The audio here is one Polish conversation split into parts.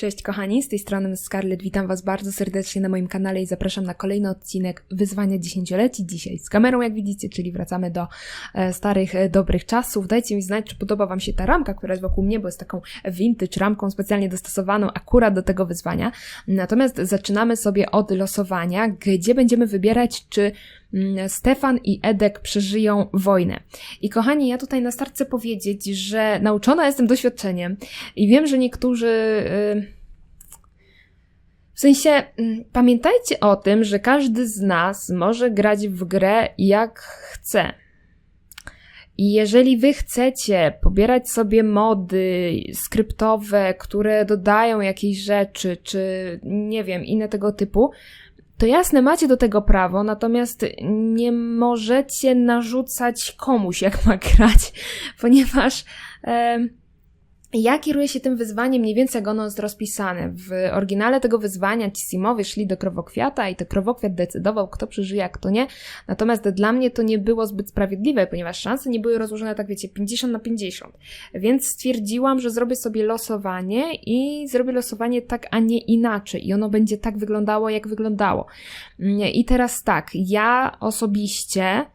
Cześć kochani, z tej strony Scarlett, witam Was bardzo serdecznie na moim kanale i zapraszam na kolejny odcinek Wyzwania Dziesięcioleci. Dzisiaj z kamerą, jak widzicie, czyli wracamy do e, starych, e, dobrych czasów. Dajcie mi znać, czy podoba Wam się ta ramka, która jest wokół mnie, bo jest taką vintage ramką specjalnie dostosowaną akurat do tego wyzwania. Natomiast zaczynamy sobie od losowania, gdzie będziemy wybierać, czy Stefan i Edek przeżyją wojnę. I kochani, ja tutaj na start chcę powiedzieć, że nauczona jestem doświadczeniem i wiem, że niektórzy. y, w sensie, mm, pamiętajcie o tym, że każdy z nas może grać w grę jak chce. I jeżeli wy chcecie pobierać sobie mody skryptowe, które dodają jakieś rzeczy, czy nie wiem, inne tego typu, to jasne, macie do tego prawo, natomiast nie możecie narzucać komuś, jak ma grać, ponieważ em, ja kieruję się tym wyzwaniem mniej więcej jak ono jest rozpisane. W oryginale tego wyzwania ci Simowie szli do krowokwiata i to krowokwiat decydował, kto przeżyje, a kto nie. Natomiast dla mnie to nie było zbyt sprawiedliwe, ponieważ szanse nie były rozłożone tak, wiecie, 50 na 50. Więc stwierdziłam, że zrobię sobie losowanie i zrobię losowanie tak, a nie inaczej. I ono będzie tak wyglądało, jak wyglądało. I teraz tak, ja osobiście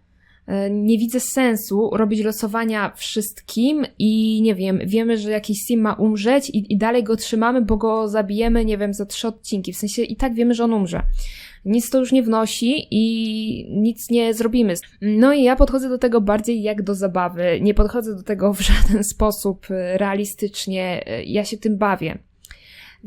nie widzę sensu robić losowania wszystkim i nie wiem, wiemy, że jakiś sim ma umrzeć i, i dalej go trzymamy, bo go zabijemy, nie wiem, za trzy odcinki. W sensie i tak wiemy, że on umrze. Nic to już nie wnosi i nic nie zrobimy. No i ja podchodzę do tego bardziej jak do zabawy. Nie podchodzę do tego w żaden sposób e, realistycznie. E, Ja się tym bawię.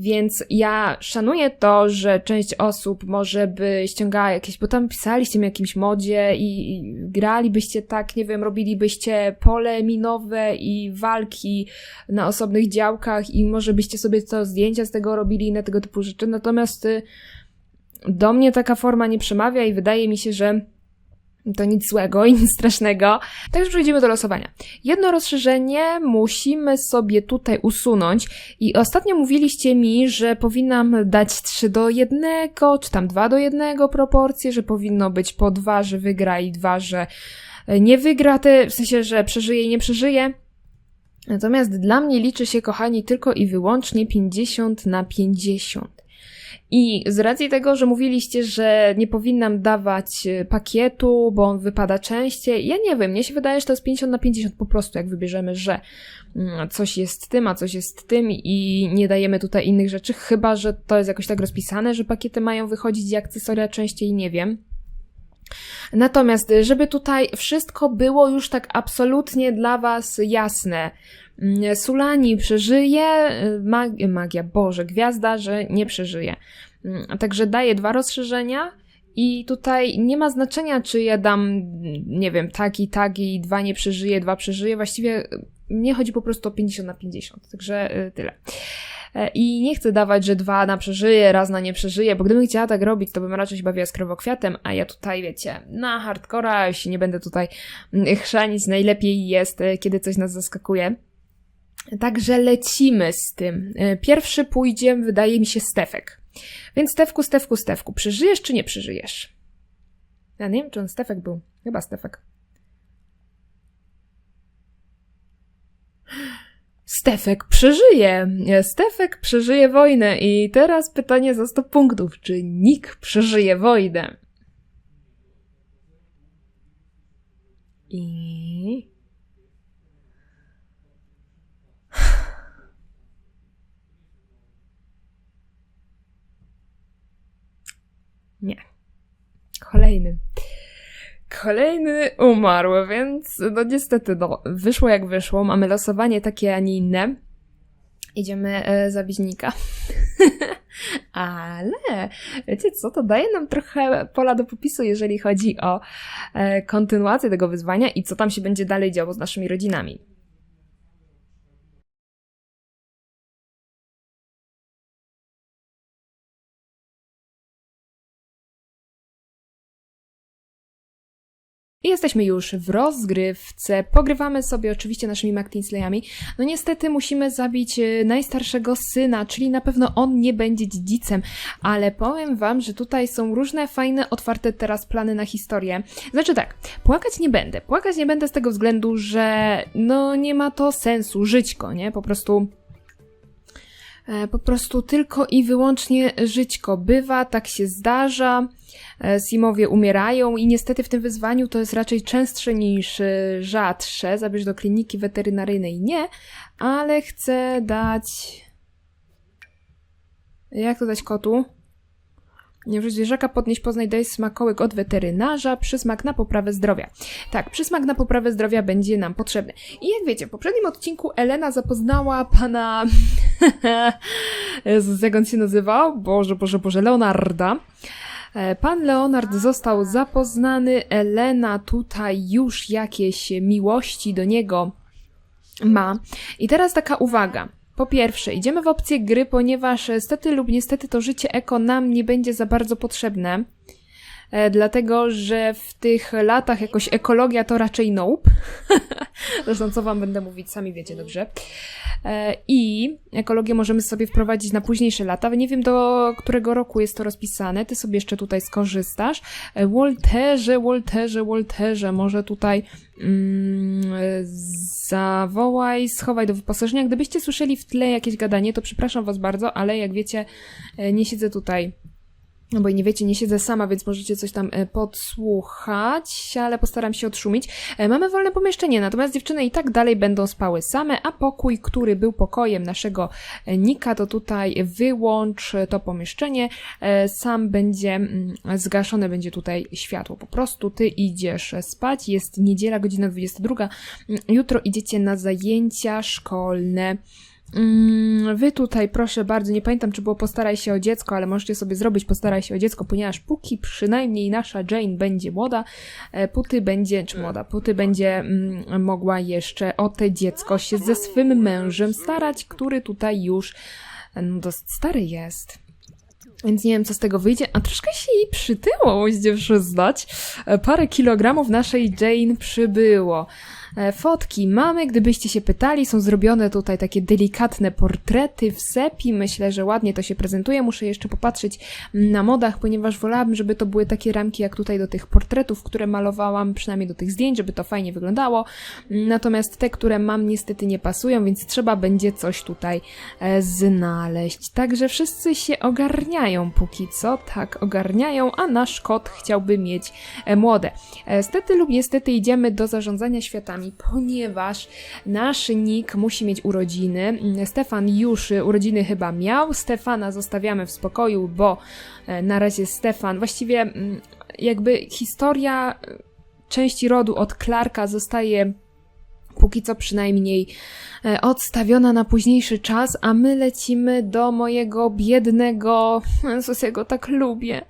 Więc ja szanuję to, że część osób może by ściągała jakieś, bo tam pisaliście mi jakimś modzie i, gralibyście tak, nie wiem, robilibyście pole minowe i walki na osobnych działkach i może byście sobie to zdjęcia z tego robili i inne tego typu rzeczy. Natomiast y, do mnie taka forma nie przemawia i wydaje mi się, że to nic złego i nic strasznego. Także przejdziemy do losowania. Jedno rozszerzenie musimy sobie tutaj usunąć i ostatnio mówiliście mi, że powinnam dać 3 do 1, czy tam 2 do 1 proporcje, że powinno być po 2, że wygra i 2, że nie wygra, te, w sensie, że przeżyje i nie przeżyje. Natomiast dla mnie liczy się, kochani, tylko i wyłącznie 50 na 50. I z racji tego, że mówiliście, że nie powinnam dawać e, pakietu, bo on wypada częściej, ja nie wiem, mnie się wydaje, że to jest 50 na 50 po prostu, jak wybierzemy, że mm, coś jest tym, a coś jest tym i nie dajemy tutaj innych rzeczy, chyba, że to jest jakoś tak rozpisane, że pakiety mają wychodzić i akcesoria częściej, nie wiem. Natomiast, żeby tutaj wszystko było już tak absolutnie dla Was jasne, Mm, Sulani przeżyje, y, mag magia, Boże, gwiazda, że nie przeżyje. Mm, Także daję dwa rozszerzenia i tutaj nie ma znaczenia, czy ja dam, nie wiem, tak i tak i dwa nie przeżyje, dwa przeżyje. Właściwie y, mnie chodzi po prostu o 50 na 50, także y, tyle. E, I nie chcę dawać, że dwa na przeżyje, raz na nie przeżyje, bo gdybym chciała tak robić, to bym raczej się bawiła z krowokwiatem, a ja tutaj, wiecie, na hardcora się nie będę tutaj mm, chrzanić. Najlepiej jest, e, kiedy coś nas zaskakuje. Także lecimy z tym. E, Pierwszy pójdzie, wydaje mi się, Stefek. Więc Stefku, Stefku, Stefku, przeżyjesz czy nie przeżyjesz? Ja nie wiem, czy on Stefek był. Chyba Stefek. Stefek przeżyje. Stefek przeżyje wojnę. I teraz pytanie za 100 punktów. Czy Nick przeżyje wojnę? I... Nie. Kolejny. Kolejny umarł, więc no niestety, no, wyszło jak wyszło. Mamy losowanie takie, a nie inne. Idziemy e, za bliźnika. Ale wiecie co, to daje nam trochę pola do popisu, jeżeli chodzi o e, kontynuację tego wyzwania i co tam się będzie dalej działo z naszymi rodzinami. I jesteśmy już w rozgrywce. Pogrywamy sobie oczywiście naszymi McTinslayami. No niestety musimy zabić e, najstarszego syna, czyli na pewno on nie będzie dziedzicem, ale powiem wam, że tutaj są różne fajne, otwarte teraz plany na historię. Znaczy tak, płakać nie będę. Płakać nie będę z tego względu, że no nie ma to sensu, żyćko, nie? Po prostu po prostu tylko i wyłącznie żyćko bywa, tak się zdarza. E, Simowie umierają i niestety w tym wyzwaniu to jest raczej częstsze niż e, rzadsze. Zabierz do kliniki weterynaryjnej nie, ale chcę dać. Jak to dać kotu? Nie wrzuć zwierzaka, podnieść, poznaj, smakołyk od weterynarza, przysmak na poprawę zdrowia. Tak, przysmak na poprawę zdrowia będzie nam potrzebny. I jak wiecie, w poprzednim odcinku Elena zapoznała pana... Jezus, jak on się nazywał? Boże, Boże, Boże, Leonarda. E, Pan Leonard został zapoznany, Elena tutaj już jakieś miłości do niego ma. I teraz taka uwaga. Po pierwsze, idziemy w opcję gry, ponieważ stety lub niestety to życie eko nam nie będzie za bardzo potrzebne. E, dlatego, że w tych latach jakoś ekologia to raczej nope. Zresztą co wam będę mówić, sami wiecie dobrze. E, I ekologię możemy sobie wprowadzić na późniejsze lata. Nie wiem do którego roku jest to rozpisane. Ty sobie jeszcze tutaj skorzystasz. E, Wolterze, Wolterze, Wolterze, może tutaj mm, zawołaj, schowaj do wyposażenia. Gdybyście słyszeli w tle jakieś gadanie, to przepraszam was bardzo, ale jak wiecie, nie siedzę tutaj no bo nie wiecie, nie siedzę sama, więc możecie coś tam e, podsłuchać, ale postaram się odszumić. E, mamy wolne pomieszczenie, natomiast dziewczyny i tak dalej będą spały same, a pokój, który był pokojem naszego e, Nika, to tutaj wyłącz to pomieszczenie. Sam będzie mm, zgaszone, będzie tutaj światło. Po prostu ty idziesz spać, jest niedziela, godzina 22. Mm, jutro idziecie na zajęcia szkolne. Mm, wy tutaj, proszę bardzo, nie pamiętam, czy było postaraj się o dziecko, ale możecie sobie zrobić postaraj się o dziecko, ponieważ póki przynajmniej nasza Jane będzie młoda, e, Puty będzie, czy młoda, Puty będzie mm, mogła jeszcze o te dziecko się ze swym mężem starać, który tutaj już e, no, dosyć stary jest. Więc nie wiem, co z tego wyjdzie, a troszkę się jej przytyło, musicie przyznać. E, parę kilogramów naszej Jane przybyło. E, fotki mamy, gdybyście się pytali, są zrobione tutaj takie delikatne portrety w sepi. Myślę, że ładnie to się prezentuje. Muszę jeszcze popatrzeć na modach, ponieważ wolałabym, żeby to były takie ramki jak tutaj do tych portretów, które malowałam, przynajmniej do tych zdjęć, żeby to fajnie wyglądało. Natomiast te, które mam, niestety nie pasują, więc trzeba będzie coś tutaj e, znaleźć. Także wszyscy się ogarniają póki co, tak, ogarniają, a nasz kot chciałby mieć e, młode. Stety lub niestety idziemy do zarządzania światami ponieważ nasz Nick musi mieć urodziny. Stefan już urodziny chyba miał. Stefana zostawiamy w spokoju, bo e, na razie Stefan, właściwie mm, jakby historia e, części rodu od Clarka zostaje póki co przynajmniej e, odstawiona na późniejszy czas, a my lecimy do mojego biednego, Jezus, ja go tak lubię,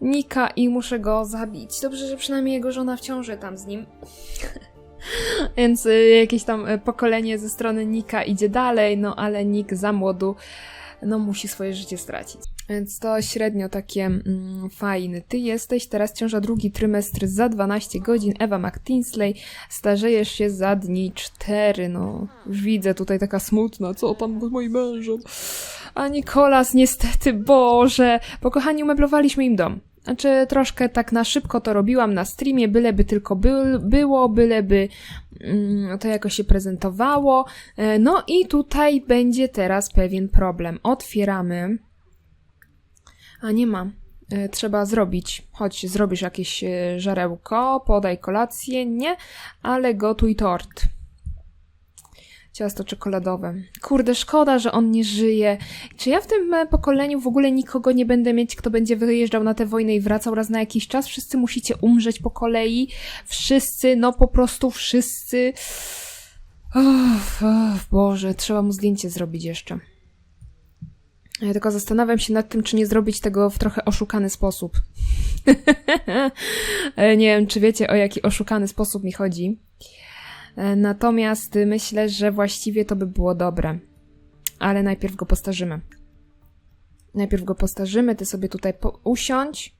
Nika i muszę go zabić. Dobrze, że przynajmniej jego żona w ciąży tam z nim. Więc y, jakieś tam y, pokolenie ze strony Nika idzie dalej, no ale Nick za młodu no musi swoje życie stracić. Więc to średnio takie mm, fajny. Ty jesteś teraz ciąża drugi trymestr za 12 godzin. Ewa McTinsley, starzejesz się za dni 4. No, widzę tutaj taka smutna, co tam z moim mężem. A Nikolas, niestety, Boże, bo kochani, umeblowaliśmy im dom. Znaczy, troszkę tak na szybko to robiłam na streamie, byleby tylko by, było, byleby mm, to jakoś się prezentowało. E, no i tutaj będzie teraz pewien problem. Otwieramy. A nie ma. E, trzeba zrobić. Chodź, zrobisz jakieś e, żarełko, podaj kolację. Nie, ale gotuj tort ciasto czekoladowe. Kurde, szkoda, że on nie żyje. Czy ja w tym pokoleniu w ogóle nikogo nie będę mieć, kto będzie wyjeżdżał na tę wojnę i wracał raz na jakiś czas? Wszyscy musicie umrzeć po kolei. Wszyscy, no po prostu wszyscy. Uff, uff, Boże, trzeba mu zdjęcie zrobić jeszcze. Ja tylko zastanawiam się nad tym, czy nie zrobić tego w trochę oszukany sposób. E, nie wiem, czy wiecie, o jaki oszukany sposób mi chodzi. E, natomiast myślę, że właściwie to by było dobre. Ale najpierw go postarzymy. Najpierw go postarzymy, ty sobie tutaj usiądź.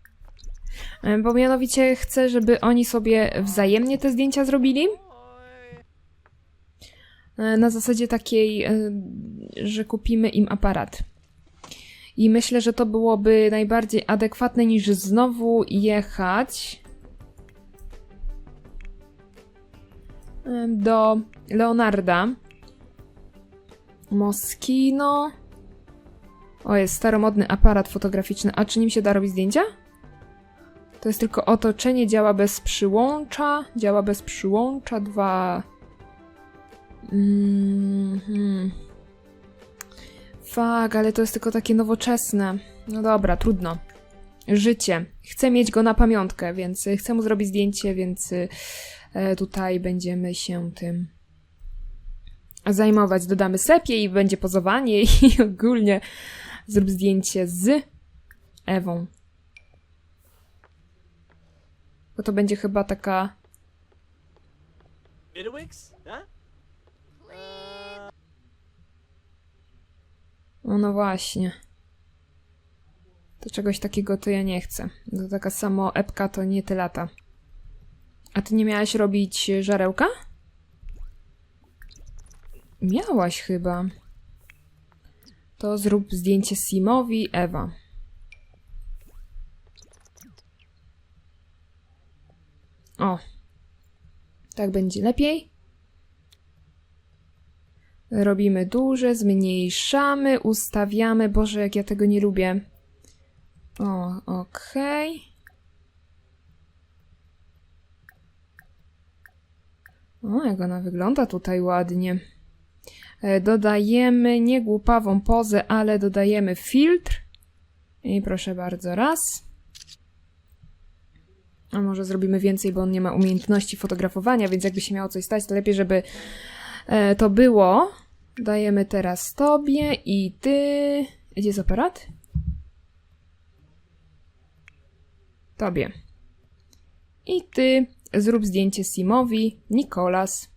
E, Bo mianowicie chcę, żeby oni sobie wzajemnie te zdjęcia zrobili. E, Na zasadzie takiej, że kupimy im aparat. I myślę, że to byłoby najbardziej adekwatne niż znowu jechać do Leonarda. Moschino. O, jest staromodny aparat fotograficzny. A czy nim się da robić zdjęcia? To jest tylko otoczenie, działa bez przyłącza. Działa bez przyłącza. Dwa. Mhm. Fak, ale to jest tylko takie nowoczesne. No dobra, trudno. Życie. Chcę mieć go na pamiątkę, więc chcę mu zrobić zdjęcie, więc tutaj będziemy się tym zajmować. Dodamy sepie i będzie pozowanie i ogólnie zrób zdjęcie z Ewą. Bo to będzie chyba taka Midwix? Huh? O, no właśnie. To czegoś takiego to ja nie chcę. To taka samo epka to nie te lata. A ty nie miałaś robić żarełka? Miałaś chyba. To zrób zdjęcie Simowi, Ewa. O. Tak będzie lepiej. Robimy duże, zmniejszamy, ustawiamy. Boże, jak ja tego nie lubię. O, okej. O, jak ona wygląda tutaj ładnie. E, Dodajemy nie głupawą pozę, ale dodajemy filtr. I proszę bardzo, raz. A może zrobimy więcej, bo on nie ma umiejętności fotografowania, więc jakby się miało coś stać, to lepiej, żeby e, to było. Dajemy teraz tobie i ty. Gdzie jest aparat? Tobie. I ty zrób zdjęcie Simowi, Nikolas.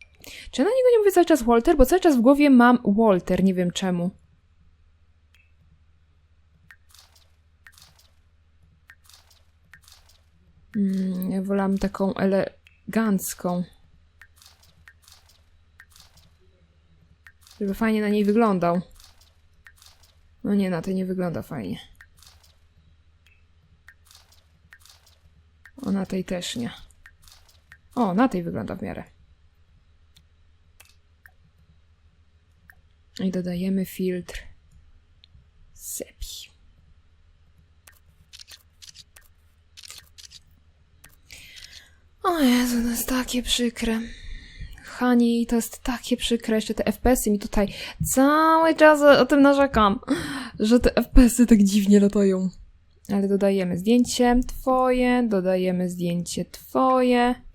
Czy ja na niego nie mówię cały czas Walter? Bo cały czas w głowie mam Walter, nie wiem czemu. Mm, ja wolałam taką elegancką. Żeby fajnie na niej wyglądał. No nie, na tej nie wygląda fajnie. O, na tej też nie. O, na tej wygląda w miarę. I dodajemy filtr sepi. O Jezu, to jest takie przykre. Hani, to jest takie przykre, jeszcze te FPS-y mi tutaj cały czas o tym narzekam, że te FPS-y tak dziwnie latają. Ale dodajemy zdjęcie twoje, dodajemy zdjęcie twoje,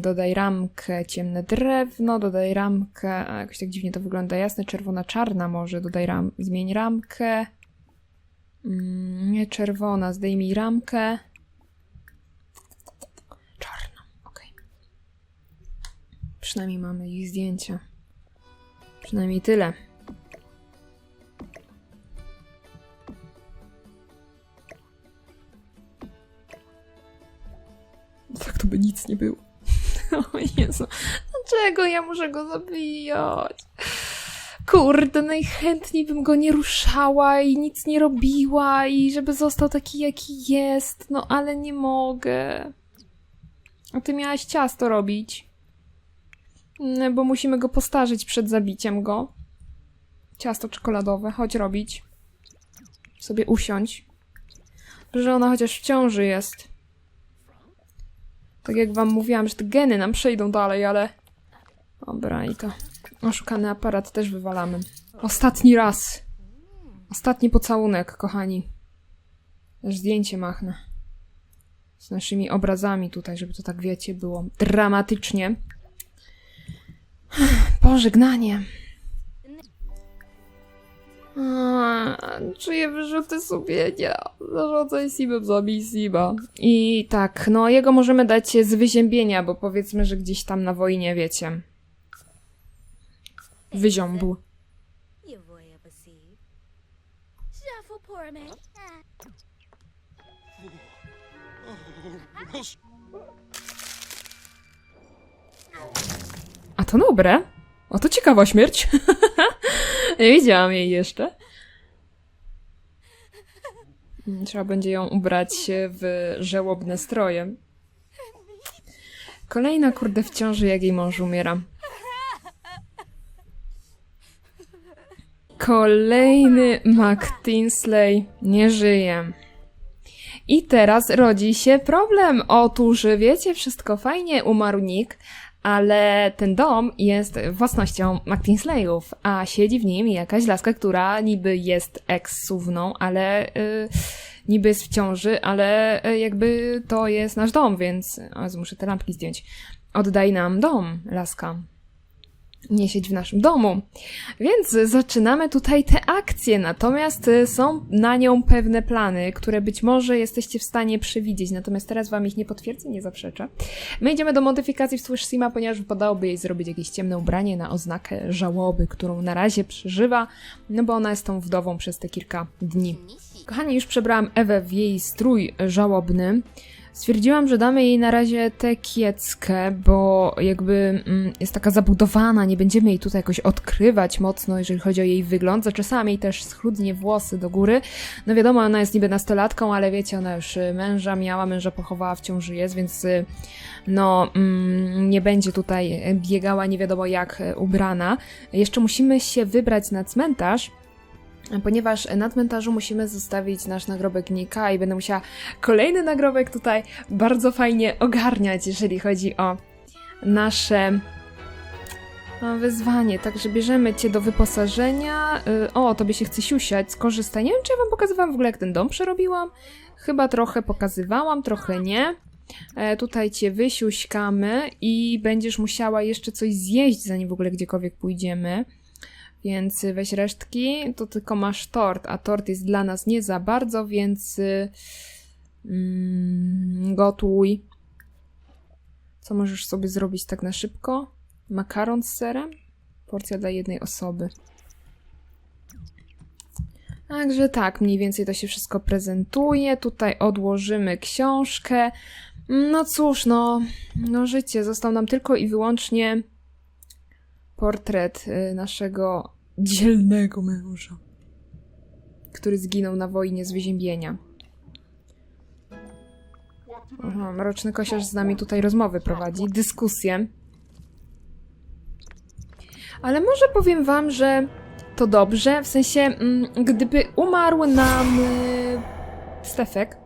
dodaj ramkę ciemne drewno, dodaj ramkę, a jakoś tak dziwnie to wygląda, jasne, czerwona, czarna może, dodaj ram, zmień ramkę, Mm, nie czerwona, zdejmij ramkę, czarna, okej. Przynajmniej mamy ich zdjęcia. Przynajmniej tyle. Tak to by nic nie było. O Jezu, dlaczego ja muszę go zabijać? Kurde, najchętniej bym go nie ruszała i nic nie robiła i żeby został taki jaki jest, no ale nie mogę. A ty miałaś ciasto robić. Mm, Bo musimy go postarzyć przed zabiciem go. Ciasto czekoladowe, chodź robić. Sobie usiądź. Że ona chociaż w ciąży jest. Tak jak wam mówiłam, że te geny nam przejdą dalej, ale... Dobra, i to... Oszukany aparat też wywalamy. Ostatni raz. Ostatni pocałunek, kochani. Też zdjęcie machnę. Z naszymi obrazami tutaj, żeby to tak wiecie, było dramatycznie. Pożegnanie. A, Czuję wyrzuty sumienia. Zarządzaj Simem, zabij Sima. I tak, no jego możemy dać z wyziębienia, bo powiedzmy, że gdzieś tam na wojnie, wiecie, wyziąbł. A to dobre. O, to ciekawa śmierć. Nie widziałam jej jeszcze. Trzeba będzie ją ubrać w żałobne stroje. Kolejna kurde w ciąży, jak jej mąż umiera. Kolejny McTinsley nie żyje. I teraz rodzi się problem. Otóż, wiecie, wszystko fajnie, umarł Nick, ale ten dom jest własnością McTinsleyów, a siedzi w nim jakaś laska, która niby jest ex-suwną, ale y, niby jest w ciąży, ale y, jakby to jest nasz dom, więc... O, muszę te lampki zdjąć. Oddaj nam dom, laska. Nie w naszym domu. Więc zaczynamy tutaj te akcje, natomiast y, są na nią pewne plany, które być może jesteście w stanie przewidzieć, natomiast teraz wam ich nie potwierdzę, nie zaprzeczę. My idziemy do modyfikacji w Swish Sima, ponieważ wypadałoby jej zrobić jakieś ciemne ubranie na oznakę żałoby, którą na razie przeżywa, no bo ona jest tą wdową przez te kilka dni. Kochani, już przebrałam Ewę w jej strój żałobny. Stwierdziłam, że damy jej na razie tę kieckę, bo jakby mm, jest taka zabudowana, nie będziemy jej tutaj jakoś odkrywać mocno, jeżeli chodzi o jej wygląd. Zaczesałam jej też schludnie włosy do góry. No wiadomo, ona jest niby nastolatką, ale wiecie, ona już y, męża miała, męża pochowała, w ciąży jest, więc y, no mm, nie będzie tutaj biegała nie wiadomo jak y, ubrana. Jeszcze musimy się wybrać na cmentarz, ponieważ na cmentarzu musimy zostawić nasz nagrobek Nika i będę musiała kolejny nagrobek tutaj bardzo fajnie ogarniać, jeżeli chodzi o nasze wyzwanie. Także bierzemy cię do wyposażenia. Y, O, tobie się chce siusiać, skorzystaj. Nie wiem, czy ja wam pokazywałam w ogóle, jak ten dom przerobiłam. Chyba trochę pokazywałam, trochę nie. E, tutaj cię wysiuśkamy i będziesz musiała jeszcze coś zjeść, zanim w ogóle gdziekolwiek pójdziemy. Więc weź resztki, to tylko masz tort, a tort jest dla nas nie za bardzo, więc mm, gotuj. Co możesz sobie zrobić tak na szybko? Makaron z serem? Porcja dla jednej osoby. Także tak, mniej więcej to się wszystko prezentuje. Tutaj odłożymy książkę. No cóż, no, no życie. Został nam tylko i wyłącznie portret y, naszego dzielnego męża, który zginął na wojnie z wyziębienia. Aha, mroczny kosiarz z nami tutaj rozmowy prowadzi, dyskusję. Ale może powiem wam, że to dobrze, w sensie, mm, gdyby umarł nam y, Stefek,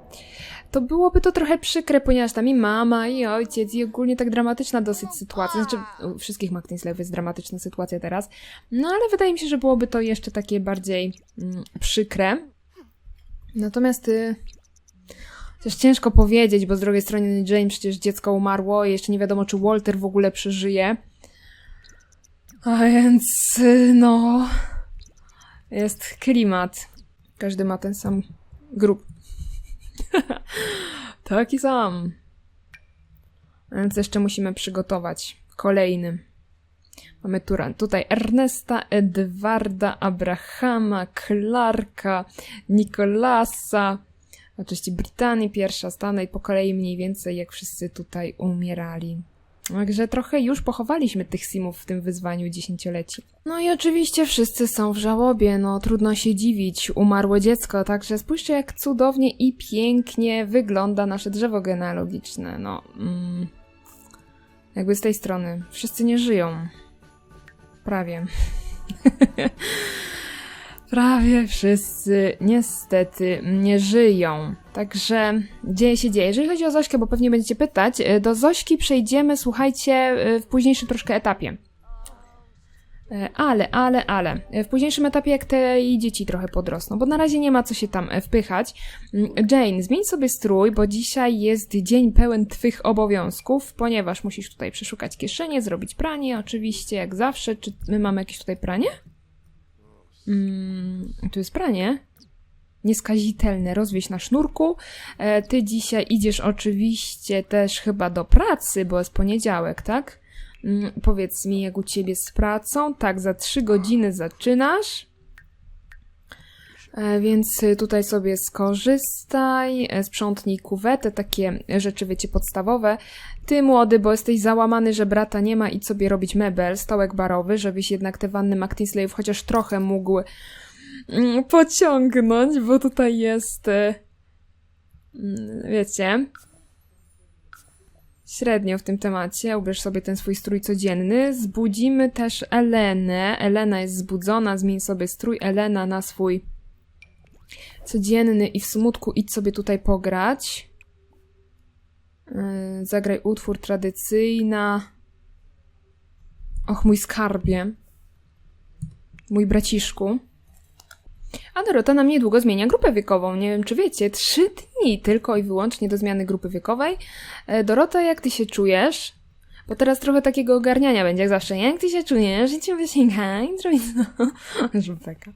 to byłoby to trochę przykre, ponieważ tam i mama, i ojciec, i ogólnie tak dramatyczna dosyć sytuacja. Znaczy, u wszystkich McTinsleyów jest dramatyczna sytuacja teraz. No ale wydaje mi się, że byłoby to jeszcze takie bardziej mm, przykre. Natomiast y, też ciężko powiedzieć, bo z drugiej strony Jane przecież dziecko umarło i jeszcze nie wiadomo, czy Walter w ogóle przeżyje. A więc, y, no. Jest klimat. Każdy ma ten sam grób. Taki sam. Więc jeszcze musimy przygotować kolejny. Mamy tu, tutaj Ernesta, Edwarda, Abrahama, Clarka, Nikolasa, oczywiście Brytanii pierwsza, Stany i po kolei mniej więcej jak wszyscy tutaj umierali. Także trochę już pochowaliśmy tych simów w tym wyzwaniu dziesięcioleci. No i oczywiście wszyscy są w żałobie, no trudno się dziwić, umarło dziecko, także spójrzcie jak cudownie i pięknie wygląda nasze drzewo genealogiczne, no... Mm, jakby z tej strony. Wszyscy nie żyją. Prawie. Prawie wszyscy niestety nie żyją. Także dzieje się dzieje. Jeżeli chodzi o Zośkę, bo pewnie będziecie pytać, y, do Zośki przejdziemy, słuchajcie, y, w późniejszym troszkę etapie. Y, Ale, ale, ale. W późniejszym etapie, jak te jej dzieci trochę podrosną, bo na razie nie ma co się tam e, wpychać. Mm, Jane, zmień sobie strój, bo dzisiaj jest dzień pełen twych obowiązków, ponieważ musisz tutaj przeszukać kieszenie, zrobić pranie, oczywiście, jak zawsze. Czy my mamy jakieś tutaj pranie? Mm, tu jest pranie. Nieskazitelne, rozwieź na sznurku. E, ty dzisiaj idziesz oczywiście też chyba do pracy, bo jest poniedziałek, tak? Mm, powiedz mi, jak u ciebie z pracą. Tak, za trzy godziny zaczynasz. E, Więc y, tutaj sobie skorzystaj, e, sprzątnij kuwetę, takie rzeczy, wiecie, podstawowe. Ty młody, bo jesteś załamany, że brata nie ma i sobie robić mebel, stołek barowy, żebyś jednak te wanny McTinsleyów chociaż trochę mógł mm, pociągnąć, bo tutaj jest, e, mm, wiecie, średnio w tym temacie. Ubierz sobie ten swój strój codzienny. Zbudzimy też Elenę. Elena jest zbudzona, zmień sobie strój Elena na swój codzienny i w smutku idź sobie tutaj pograć. Yy, Zagraj utwór tradycyjna. Och, mój skarbie. Mój braciszku. A Dorota nam niedługo zmienia grupę wiekową. Nie wiem, czy wiecie, trzy dni tylko i wyłącznie do zmiany grupy wiekowej. E, Dorota, jak ty się czujesz? Bo teraz trochę takiego ogarniania będzie, jak zawsze. Jak ty się czujesz? Życie wysięga i zrobić no. Żubeka.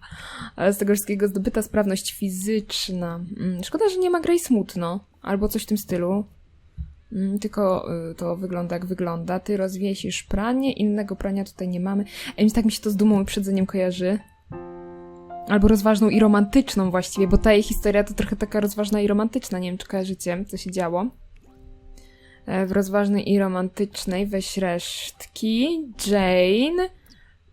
Ale z tego wszystkiego zdobyta sprawność fizyczna. Mm, Szkoda, że nie ma Grey Smutno. Albo coś w tym stylu. Mm, Tylko y, to wygląda jak wygląda. Ty rozwiesisz pranie, innego prania tutaj nie mamy. Ej, tak mi się to z dumą i przedzeniem kojarzy. Albo rozważną i romantyczną właściwie, bo ta jej historia to trochę taka rozważna i romantyczna. Nie wiem, czy kojarzycie, co się działo. E, W rozważnej i romantycznej weź resztki. Jane.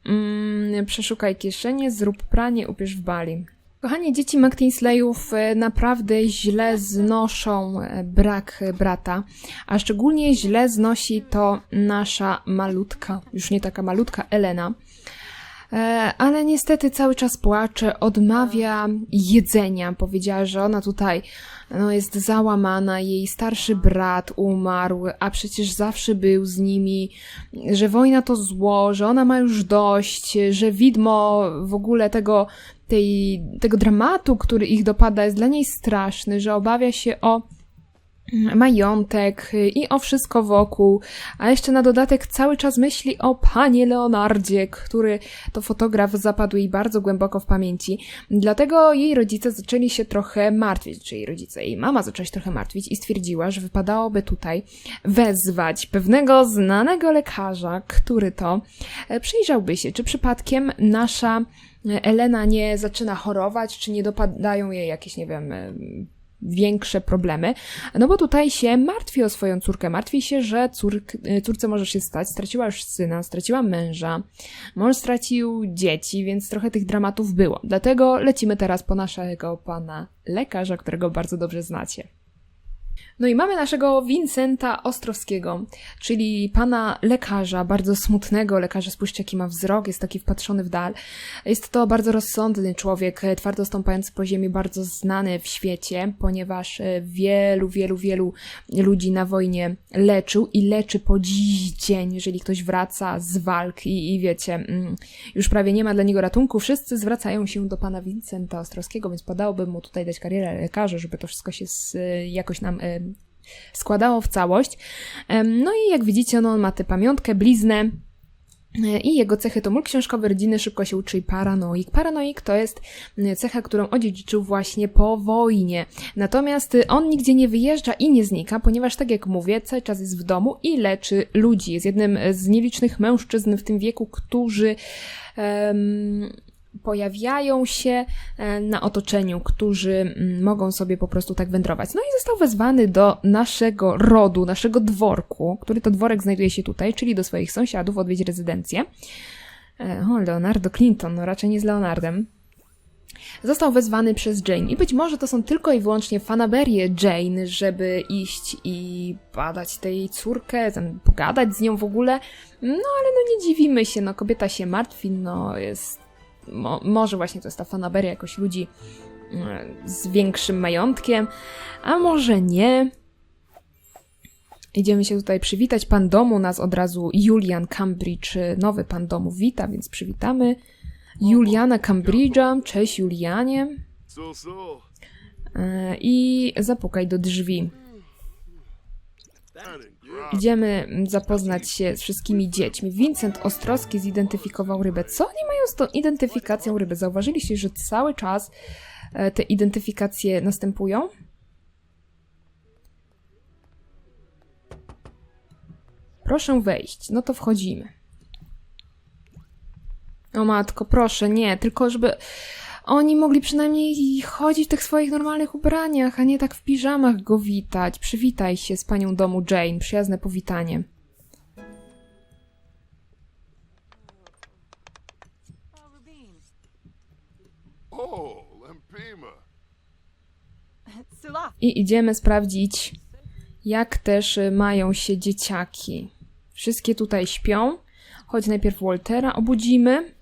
Mm, przeszukaj kieszenie, zrób pranie, upierz w bali. Kochanie, dzieci McTinsleyów e, naprawdę źle znoszą e, brak brata, a szczególnie źle znosi to nasza malutka, już nie taka malutka, Elena. E, ale niestety cały czas płacze, odmawia jedzenia. Powiedziała, że ona tutaj no, jest załamana, jej starszy brat umarł, a przecież zawsze był z nimi, że wojna to zło, że ona ma już dość, że widmo w ogóle tego, tej, tego dramatu, który ich dopada, jest dla niej straszny, że obawia się o majątek y, i o wszystko wokół, a jeszcze na dodatek cały czas myśli o panie Leonardzie, który to fotograf zapadł jej bardzo głęboko w pamięci. Dlatego jej rodzice zaczęli się trochę martwić, czy jej rodzice, jej mama zaczęła się trochę martwić i stwierdziła, że wypadałoby tutaj wezwać pewnego znanego lekarza, który to e, przyjrzałby się, czy przypadkiem nasza e, Elena nie zaczyna chorować, czy nie dopadają jej jakieś, nie wiem, większe problemy, no bo tutaj się martwi o swoją córkę, martwi się, że córk, córce może się stać, straciła już syna, straciła męża, mąż stracił dzieci, więc trochę tych dramatów było. Dlatego lecimy teraz po naszego pana lekarza, którego bardzo dobrze znacie. No i mamy naszego Vincenta Ostrowskiego, czyli pana lekarza, bardzo smutnego lekarza. Spójrzcie, jaki ma wzrok, jest taki wpatrzony w dal. Jest to bardzo rozsądny człowiek, e, twardo stąpający po ziemi, bardzo znany w świecie, ponieważ e, wielu, wielu, wielu ludzi na wojnie leczył i leczy po dziś dzień, jeżeli ktoś wraca z walk i, i wiecie, mm, już prawie nie ma dla niego ratunku. Wszyscy zwracają się do pana Vincenta Ostrowskiego, więc podałoby mu tutaj dać karierę lekarza, żeby to wszystko się z, jakoś nam e, składało w całość. No i jak widzicie, no, on ma tę pamiątkę, bliznę, e, i jego cechy to mól książkowy rodziny, szybko się uczy i paranoik. Paranoik to jest e, cecha, którą odziedziczył właśnie po wojnie. Natomiast e, on nigdzie nie wyjeżdża i nie znika, ponieważ tak jak mówię, cały czas jest w domu i leczy ludzi. Jest jednym z nielicznych mężczyzn w tym wieku, którzy em, pojawiają się e, na otoczeniu, którzy mm, mogą sobie po prostu tak wędrować. No i został wezwany do naszego rodu, naszego dworku, który to dworek znajduje się tutaj, czyli do swoich sąsiadów, odwiedź rezydencję. E, O, Leonardo Clinton, no raczej nie z Leonardem. Został wezwany przez Jane i być może to są tylko i wyłącznie fanaberie Jane, żeby iść i badać tej córkę, tam pogadać z nią w ogóle. No ale no nie dziwimy się, no kobieta się martwi, no jest mo, może właśnie to jest ta fanaberia jakoś ludzi mm, z większym majątkiem, a może nie. Idziemy się tutaj przywitać. Pan domu nas od razu Julian Cambridge, nowy pan domu wita, więc przywitamy Juliana Cambridge'a. Cześć Julianie. E, I zapukaj do drzwi. Idziemy zapoznać się z wszystkimi dziećmi. Vincent Ostrowski zidentyfikował rybę. Co oni mają z tą identyfikacją ryby? Zauważyliście, że cały czas e, te identyfikacje następują? Proszę wejść. No to wchodzimy. O matko, proszę, nie, tylko żeby... oni mogli przynajmniej chodzić w tych swoich normalnych ubraniach, a nie tak w piżamach go witać. Przywitaj się z panią domu Jane, przyjazne powitanie. I idziemy sprawdzić, jak też mają się dzieciaki. Wszystkie tutaj śpią. Choć najpierw Waltera obudzimy.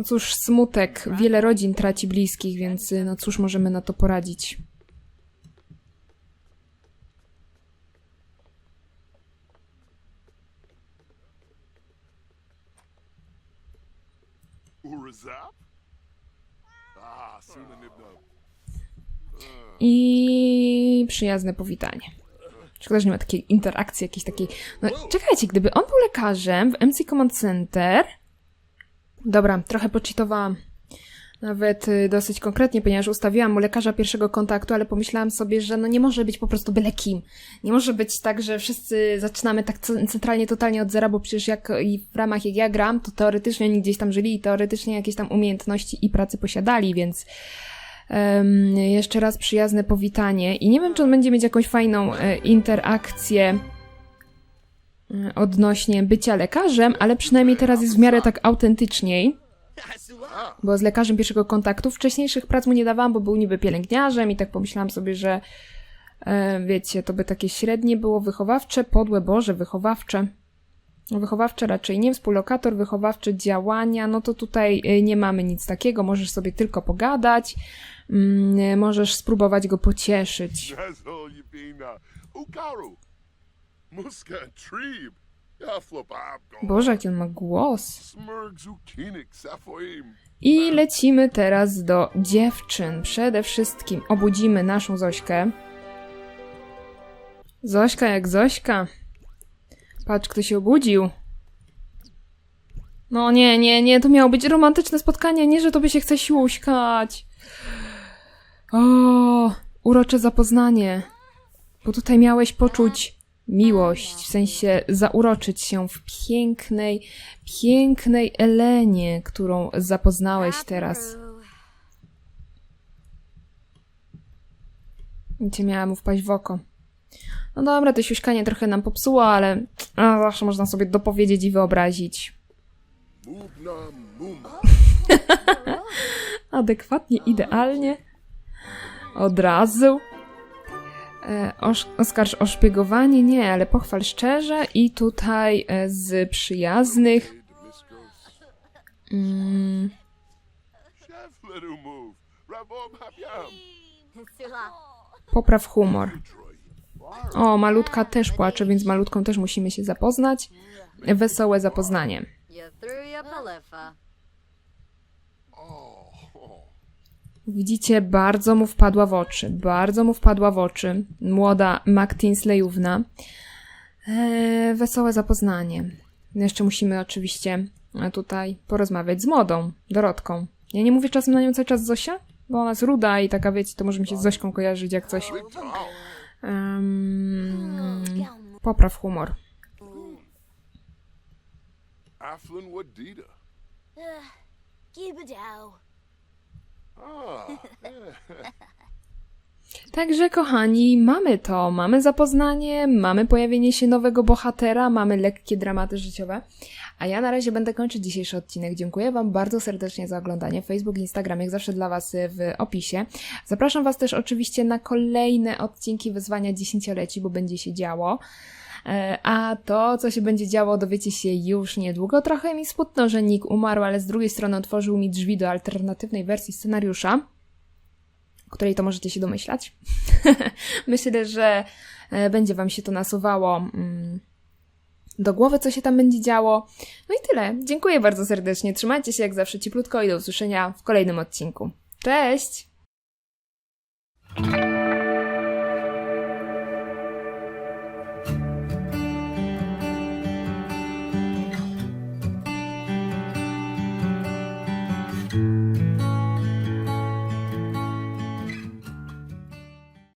No cóż, smutek. Wiele rodzin traci bliskich, więc y, no cóż możemy na to poradzić. I przyjazne powitanie. Szkoda, że nie ma takiej interakcji, jakiejś takiej. No, czekajcie, gdyby on był lekarzem w MC Command Center. Dobra, trochę poczytowałam. Nawet y, dosyć konkretnie, ponieważ ustawiłam mu lekarza pierwszego kontaktu, ale pomyślałam sobie, że no nie może być po prostu byle kim. Nie może być tak, że wszyscy zaczynamy tak ce- centralnie, totalnie od zera, bo przecież jak i w ramach jak ja gram, to teoretycznie oni gdzieś tam żyli i teoretycznie jakieś tam umiejętności i pracy posiadali, więc Em, jeszcze raz przyjazne powitanie i nie wiem, czy on będzie mieć jakąś fajną e, interakcję odnośnie bycia lekarzem, ale przynajmniej teraz jest w miarę tak autentyczniej, bo z lekarzem pierwszego kontaktu wcześniejszych prac mu nie dawałam, bo był niby pielęgniarzem i tak pomyślałam sobie, że e, wiecie, to by takie średnie było wychowawcze, podłe, boże, wychowawcze. No, Wychowawcze raczej nie, współlokator, wychowawcze działania, no to tutaj y, nie mamy nic takiego, możesz sobie tylko pogadać, mm, możesz spróbować go pocieszyć. Boże, jaki on ma głos. I lecimy teraz do dziewczyn. Przede wszystkim obudzimy naszą Zośkę. Zośka jak Zośka. Patrz, kto się obudził. No nie, nie, nie, to miało być romantyczne spotkanie, nie, że tobie się chce siuśkać. O, urocze zapoznanie. Bo tutaj miałeś poczuć miłość, w sensie zauroczyć się w pięknej, pięknej Elenie, którą zapoznałeś teraz. I cię miała mu wpaść w oko. No dobra, to siuśkanie trochę nam popsuło, ale a, zawsze można sobie dopowiedzieć i wyobrazić. Adekwatnie, idealnie. Od razu. E, oskarż o szpiegowanie? Nie, ale pochwal szczerze i tutaj e, z przyjaznych. Mm, popraw humor. O, malutka też płacze, więc malutką też musimy się zapoznać. Wesołe zapoznanie. Widzicie, bardzo mu wpadła w oczy. Bardzo mu wpadła w oczy. Młoda Mac Tinsleyówna. Eee, wesołe zapoznanie. Jeszcze musimy oczywiście tutaj porozmawiać z młodą, Dorotką. Ja nie mówię czasem na nią cały czas Zosia, bo ona jest ruda i taka, wiecie, to może mi się z Zośką kojarzyć jak coś. Em, popraw humor. Aflin Wadida. Gibadow. Także, kochani, mamy to. Mamy zapoznanie, mamy pojawienie się nowego bohatera, mamy lekkie dramaty życiowe. A ja na razie będę kończyć dzisiejszy odcinek. Dziękuję Wam bardzo serdecznie za oglądanie. Facebook, Instagram, jak zawsze dla Was w opisie. Zapraszam Was też oczywiście na kolejne odcinki wyzwania dziesięcioleci, bo będzie się działo. E, A to, co się będzie działo, dowiecie się już niedługo. Trochę mi smutno, że Nick umarł, ale z drugiej strony otworzył mi drzwi do alternatywnej wersji scenariusza której to możecie się domyślać. Myślę, że e, będzie Wam się to nasuwało mm, do głowy, co się tam będzie działo. No i tyle. Dziękuję bardzo serdecznie. Trzymajcie się jak zawsze cieplutko i do usłyszenia w kolejnym odcinku. Cześć!